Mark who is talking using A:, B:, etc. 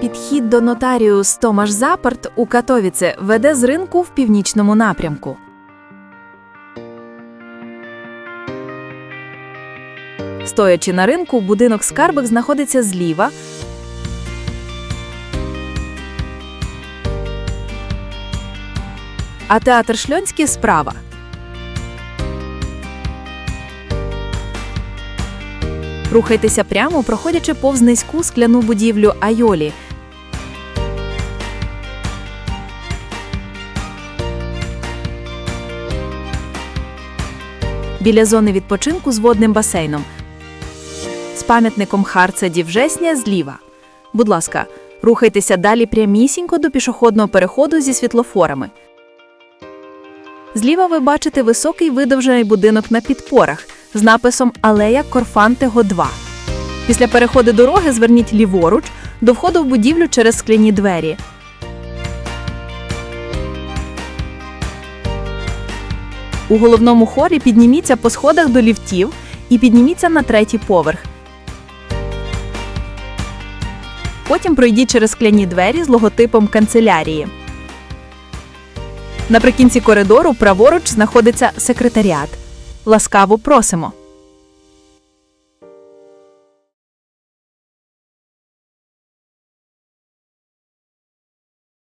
A: Підхід до нотаріус Томаш Запорт у Катовіце веде з ринку в північному напрямку. Стоячи на ринку, будинок скарбик знаходиться зліва. А театр Шльонський справа. Рухайтеся прямо, проходячи повз низьку скляну будівлю Айолі. Біля зони відпочинку з водним басейном. З пам'ятником Харца Дівжесня зліва. Будь ласка, рухайтеся далі прямісінько до пішохідного переходу зі світлофорами. Зліва ви бачите високий видовжений будинок на підпорах з написом Алея Корфантего 2. Після переходу дороги зверніть ліворуч до входу в будівлю через скляні двері. У головному хорі підніміться по сходах до ліфтів і підніміться на третій поверх. Потім пройдіть через скляні двері з логотипом канцелярії. Наприкінці коридору праворуч знаходиться секретаріат. Ласкаво просимо.